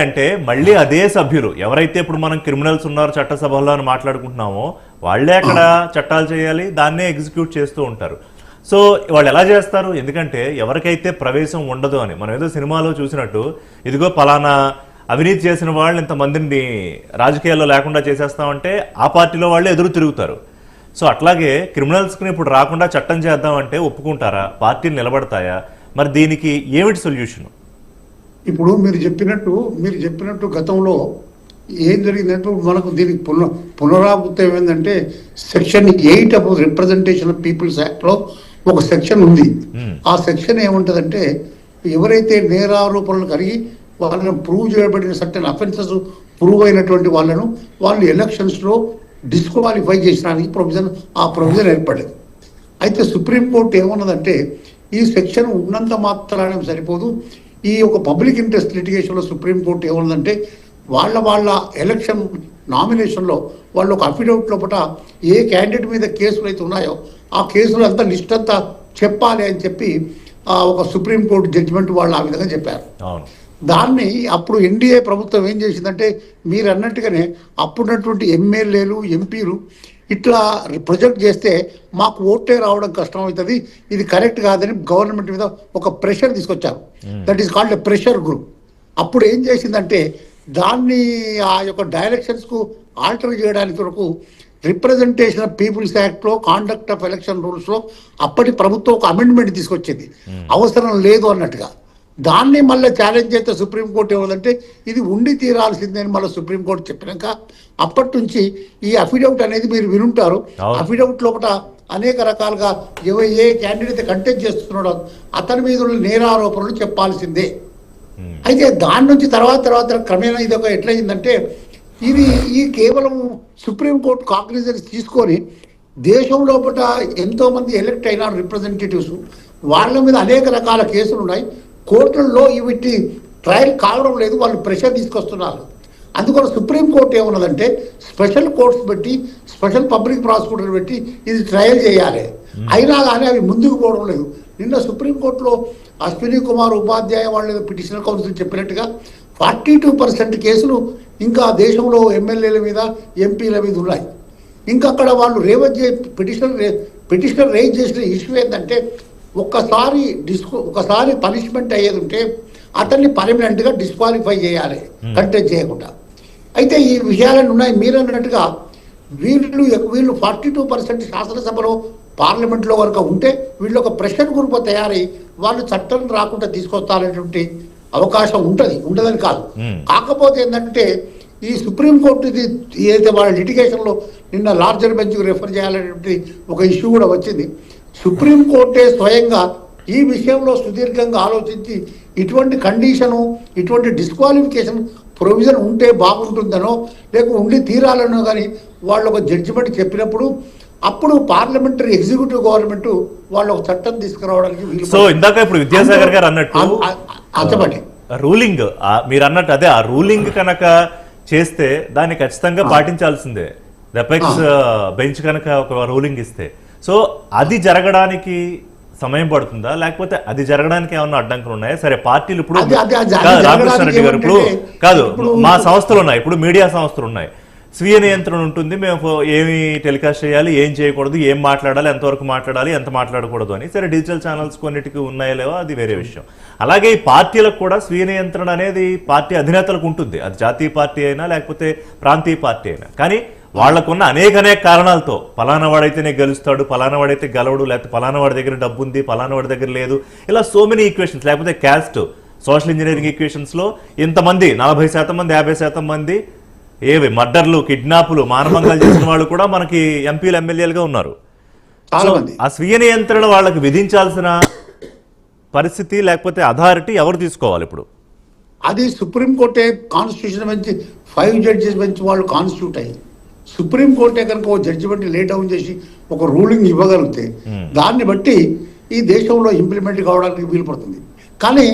అంటే మళ్ళీ అదే సభ్యులు. ఎవరైతే ఇప్పుడు మనం క్రిమినల్స్ ఉన్నారో చట్టసభలో అని మాట్లాడుకుంటున్నామో వాళ్ళే అక్కడ చట్టాలు చేయాలి దాన్నే ఎగ్జిక్యూట్ చేస్తూ ఉంటారు. సో వాళ్ళు ఎలా చేస్తారు? ఎందుకంటే ఎవరికైతే ప్రవేశం ఉండదు అని మనం ఏదో సినిమాలో చూసినట్టు ఇదిగో పలానా అవినీతి చేసిన వాళ్ళు ఇంతమందిని రాజకీయాల్లో లేకుండా చేసేస్తామంటే ఆ పార్టీలో వాళ్ళే ఎదురు తిరుగుతారు. సో అట్లాగే క్రిమినల్స్కి ఇప్పుడు రాకుండా చట్టం చేద్దామంటే ఒప్పుకుంటారా? పార్టీలు నిలబడతాయా? మరి దీనికి ఏమిటి సొల్యూషన్? ఇప్పుడు మీరు చెప్పినట్టు మీరు చెప్పినట్టు గతంలో ఏం జరిగిందంటే మనకు దీనికి పునః పునరావృతం ఏంటంటే section eight of representation of peoples యాక్ట్లో ఒక సెక్షన్ ఉంది. Hmm. ఆ సెక్షన్ ఏముంటుందంటే ఎవరైతే నేరారోపణలు కలిగి వాళ్ళని ప్రూవ్ చేయబడిన సర్టన్ అఫెన్సెస్ ప్రూవ్ అయినటువంటి వాళ్ళను వాళ్ళు ఎలక్షన్స్లో డిస్క్వాలిఫై చేసడానికి ప్రొవిజన్ ఆ ప్రొవిజన్ ఏర్పడలేదు అయితే సుప్రీంకోర్టు ఏమన్నదంటే ఈ సెక్షన్ ఉన్నంత మాత్రానే సరిపోదు. ఈ ఒక పబ్లిక్ ఇంట్రెస్ట్ లిటిగేషన్లో సుప్రీంకోర్టు ఏమన్నదంటే వాళ్ళ వాళ్ళ ఎలక్షన్ నామినేషన్లో వాళ్ళు ఒక అఫిడవిట్ లోపల ఏ క్యాండిడేట్ మీద కేసులు అయితే ఉన్నాయో ఆ కేసులు అంతా లిస్ట్ అంతా చెప్పాలి అని చెప్పి ఒక సుప్రీంకోర్టు జడ్జిమెంట్ వాళ్ళు ఆ విధంగా చెప్పారు. దాన్ని అప్పుడు ఎన్డీఏ ప్రభుత్వం ఏం చేసిందంటే మీరు అన్నట్టుగానే అప్పుడున్నటువంటి ఎమ్మెల్యేలు ఎంపీలు ఇట్లా ప్రొజెక్ట్ చేస్తే మాకు ఓటే రావడం కష్టం అవుతుంది. ఇది కరెక్ట్ కాదని గవర్నమెంట్ మీద ఒక ప్రెషర్ తీసుకొచ్చారు. That is called a pressure group అప్పుడు ఏం చేసిందంటే దాన్ని ఆ యొక్క డైరెక్షన్స్కు ఆల్టర్ చేయడానికి కొరకు రిప్రజెంటేషన్ ఆఫ్ పీపుల్స్ యాక్ట్లో కాండక్ట్ ఆఫ్ ఎలక్షన్ రూల్స్లో అప్పటి ప్రభుత్వం ఒక అమెండ్మెంట్ తీసుకొచ్చింది. అవసరం లేదు అన్నట్టుగా. దాన్ని మళ్ళీ ఛాలెంజ్ చేస్తే సుప్రీంకోర్టు ఏమందంటే ఇది ఉండి తీరాల్సిందే అని మళ్ళీ సుప్రీంకోర్టు చెప్పినాక అప్పటి నుంచి ఈ అఫిడవిట్ అనేది మీరు వినుంటారు. అఫిడవిట్ లోపల అనేక రకాలుగా ఎవ ఏ క్యాండిడేట్ కంటెస్ట్ చేస్తున్నాడో అతని మీద ఉన్న నేరారోపణలు చెప్పాల్సిందే. అయితే దాని నుంచి తర్వాత తర్వాత క్రమేణా ఇది ఒక ఎట్లయిందంటే ఇది ఈ కేవలం సుప్రీంకోర్టు కాగ్నిజెన్స్ తీసుకొని దేశం లోపల ఎంతో మంది ఎలక్ట్ అయిన రిప్రజెంటేటివ్స్ వాళ్ళ మీద అనేక రకాల కేసులు ఉన్నాయి కోర్టుల్లో వీటి ట్రయల్ కావడం లేదు వాళ్ళు ప్రెషర్ తీసుకొస్తున్నారు. అందుకని సుప్రీంకోర్టు ఏమన్నదంటే స్పెషల్ కోర్ట్స్ పెట్టి స్పెషల్ పబ్లిక్ ప్రాసిక్యూటర్ పెట్టి ఇది ట్రయల్ చేయాలి. అయినా కానీ అవి ముందుకు పోవడం లేదు. నిన్న సుప్రీంకోర్టులో అశ్విని కుమార్ ఉపాధ్యాయ వాళ్ళు పిటిషనర్ కౌన్సిల్ చెప్పినట్టుగా ఫార్టీ టూ పర్సెంట్ కేసులు ఇంకా దేశంలో ఎమ్మెల్యేల మీద ఎంపీల మీద ఉన్నాయి. ఇంకా అక్కడ వాళ్ళు రేవత్ చే పిటిషనర్ పిటిషనర్ రేజ్ చేసిన ఇష్యూ ఏంటంటే ఒక్కసారి డిస్కో ఒకసారి పనిష్మెంట్ అయ్యేది ఉంటే అతన్ని పర్మనెంట్గా డిస్క్వాలిఫై చేయాలి కంటెస్ట్ చేయకుండా. అయితే ఈ విషయాలన్నీ ఉన్నాయి. మీరు అన్నట్టుగా వీళ్ళు వీళ్ళు ఫార్టీ టూ పర్సెంట్ శాసనసభలో పార్లమెంట్లో కనుక ఉంటే వీళ్ళు ఒక ప్రెషర్ గ్రూప్ తయారై వాళ్ళు చట్టం రాకుండా తీసుకొస్తారనేటువంటి అవకాశం ఉంటుంది. ఉండదని కాదు. కాకపోతే ఏంటంటే ఈ సుప్రీంకోర్టు ఇది ఏదైతే వాళ్ళ లిటిగేషన్లో నిన్న లార్జర్ బెంచ్కి రెఫర్ చేయాలనేటువంటి ఒక ఇష్యూ కూడా వచ్చింది. సుప్రీంకోర్టే స్వయంగా ఈ విషయంలో సుదీర్ఘంగా ఆలోచించి ఇటువంటి కండిషను ఇటువంటి డిస్క్వాలిఫికేషన్ ప్రొవిజన్ ఉంటే బాగుంటుందనో లేక ఉండి తీరాలనో కానీ వాళ్ళు ఒక జడ్జిమెంట్ చెప్పినప్పుడు అప్పుడు పార్లమెంటరీ ఎగ్జిక్యూటివ్ గవర్నమెంట్ వాళ్ళు ఒక చట్టం తీసుకురావడానికి సో ఇందాక ఇప్పుడు విద్యాసాగర్ గారు అన్నట్టు చెప్పండి. రూలింగ్ మీరు అన్నట్టు అదే ఆ రూలింగ్ కనుక చేస్తే దాన్ని ఖచ్చితంగా పాటించాల్సిందే. రెపెక్స్ బెంచ్ కనుక ఒక రూలింగ్ ఇస్తే. సో అది జరగడానికి సమయం పడుతుందా? లేకపోతే అది జరగడానికి ఏమన్నా అడ్డంకులు ఉన్నాయా? సరే పార్టీలు ఇప్పుడు జరగడానికి రామకృష్ణారెడ్డి గారు ఇప్పుడు కాదు మా సంస్థలు ఉన్నాయి. ఇప్పుడు మీడియా సంస్థలు ఉన్నాయి. స్వీయ నియంత్రణ ఉంటుంది. మేము ఏమి టెలికాస్ట్ చేయాలి ఏం చేయకూడదు ఏం మాట్లాడాలి ఎంతవరకు మాట్లాడాలి ఎంత మాట్లాడకూడదు అని. సరే డిజిటల్ ఛానల్స్ కొన్నిటికి ఉన్నాయో లేవో అది వేరే విషయం. అలాగే ఈ పార్టీలకు కూడా స్వీయ నియంత్రణ అనేది పార్టీ అధినేతలకు ఉంటుంది. అది జాతీయ పార్టీ అయినా లేకపోతే ప్రాంతీయ పార్టీ అయినా. కానీ వాళ్ళకున్న అనేక అనేక కారణాలతో పలానా వాడైతేనే గెలుస్తాడు పలానా వాడైతే గెలవడు లేకపోతే పలానా వాడి దగ్గర డబ్బు ఉంది పలానా వాడి దగ్గర లేదు. ఇలా సో మెనీ ఈక్వేషన్స్ లేకపోతే క్యాస్ట్ సోషల్ ఇంజనీరింగ్ ఈక్వేషన్స్లో ఇంతమంది నలభై శాతం మంది యాభై శాతం మంది ఏవి మర్డర్లు కిడ్నాపులు మానభంగాలు చేసిన వాళ్ళు కూడా మనకి ఎంపీలు ఎమ్మెల్యేలుగా ఉన్నారు. చాలా సో మంది ఆ స్వీయ నియంత్రణ వాళ్ళకి విధించాల్సిన పరిస్థితి లేకపోతే అథారిటీ ఎవరు తీసుకోవాలి ఇప్పుడు? అది సుప్రీంకోర్టే constitution bench five judges bench వాళ్ళు కాన్స్టిట్యూట్ అయ్యి. సుప్రీంకోర్టే కనుక ఒక జడ్జిమెంట్ లేట్ డౌన్ చేసి ఒక రూలింగ్ ఇవ్వగలిగితే దాన్ని బట్టి ఈ దేశంలో ఇంప్లిమెంట్ కావడానికి వీలు పడుతుంది. కానీ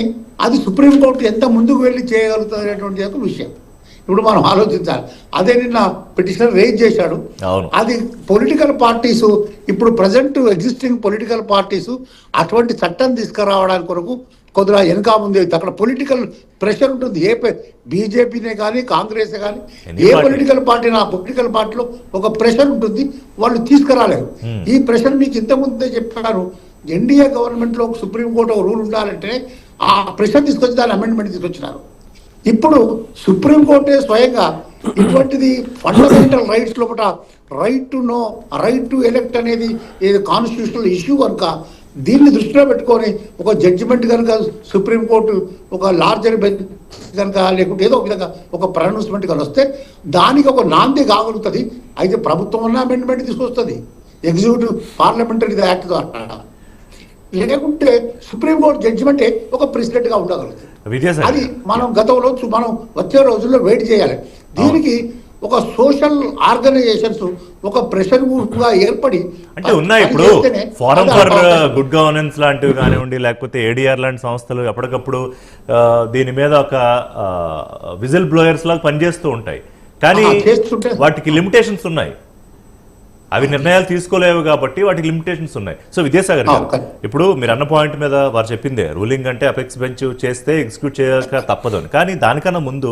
అది సుప్రీంకోర్టు ఎంత ముందుకు వెళ్ళి చేయగలుగుతుంది అనేటువంటి ఒక విషయం. ఇప్పుడు మనం ఆలోచించాలి. అదే నిన్న పిటిషనర్ రేజ్ చేశాడు. అవును. అది పొలిటికల్ పార్టీస్ ఇప్పుడు ప్రజెంట్ ఎగ్జిస్టింగ్ పొలిటికల్ పార్టీస్ అటువంటి చట్టం తీసుకురావడానికి కొరకు కొద్దిగా వెనక ముందు అక్కడ పొలిటికల్ ప్రెషర్ ఉంటుంది. ఏ బీజేపీనే కానీ కాంగ్రెస్ కానీ ఏ. పొలిటికల్ పార్టీ నా పొలిటికల్ పార్టీలో ఒక ప్రెషర్ ఉంటుంది. వాళ్ళు తీసుకురాలేరు. ఈ ప్రెషర్ మీకు ఇంతకుముందే చెప్పారు. ఎన్డీఏ గవర్నమెంట్లో సుప్రీంకోర్టు ఒక రూల్ ఉండాలంటే ఆ ప్రెషర్ తీసుకొచ్చి దాని అమెండ్మెంట్ తీసుకొచ్చినారు. ఇప్పుడు సుప్రీంకోర్టే స్వయంగా ఇటువంటిది ఫండమెంటల్ రైట్స్ లోపల right to know right to elect అనేది ఏది కాన్స్టిట్యూషనల్ ఇష్యూ కనుక దీన్ని దృష్టిలో పెట్టుకొని ఒక జడ్జిమెంట్ కనుక సుప్రీంకోర్టు ఒక లార్జర్ బెంచ్ కనుక లేకుంటే ఏదో ఒక విధంగా ఒక ప్రొనౌన్స్మెంట్ కనుక వస్తే దానికి ఒక నాంది కాగలుగుతుంది. అయితే ప్రభుత్వం అన్న అమెండ్మెంట్ తీసుకొస్తుంది. ఎగ్జిక్యూటివ్ పార్లమెంటరీ యాక్ట్ ద్వారా. లేకుంటే సుప్రీంకోర్టు జడ్జిమెంటే ఒక ప్రెసిడెంట్గా ఉండగలుగుతుంది. అది మనం గతంలో మనం వచ్చే రోజుల్లో వెయిట్ చేయాలి. దీనికి ఒక సోషల్ ఆర్గనైజేషన్స్ ఒక ప్రెషర్గా ఏర్పడి అంటే ఉన్నాయి ఇప్పుడు. Forum for. గుడ్ గవర్నెన్స్ లాంటివి కానివ్వండి లేకపోతే ఏడిఆర్ లాంటి సంస్థలు ఎప్పటికప్పుడు ఆ, దీని మీద ఒక విజిల్ బ్లోయర్స్ లాగా పనిచేస్తూ ఉంటాయి. కానీ వాటికి లిమిటేషన్స్ ఉన్నాయి. అవి నిర్ణయాలు తీసుకోలేవు కాబట్టి వాటికి లిమిటేషన్స్ ఉన్నాయి. సో విద్యాసాగర్ గారు. ఇప్పుడు మీరు అన్న పాయింట్ మీద వారు చెప్పిందే రూలింగ్ అంటే అపెక్స్ బెంచ్ చేస్తే ఎగ్జిక్యూట్ చేయక తప్పదు అని. కానీ దానికన్నా ముందు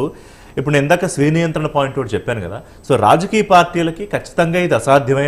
ఇప్పుడు నేను ఇందాక స్వీయ నియంత్రణ పాయింట్ ఒకటి చెప్పాను కదా. సో రాజకీయ పార్టీలకి ఖచ్చితంగా ఇది అసాధ్యమైన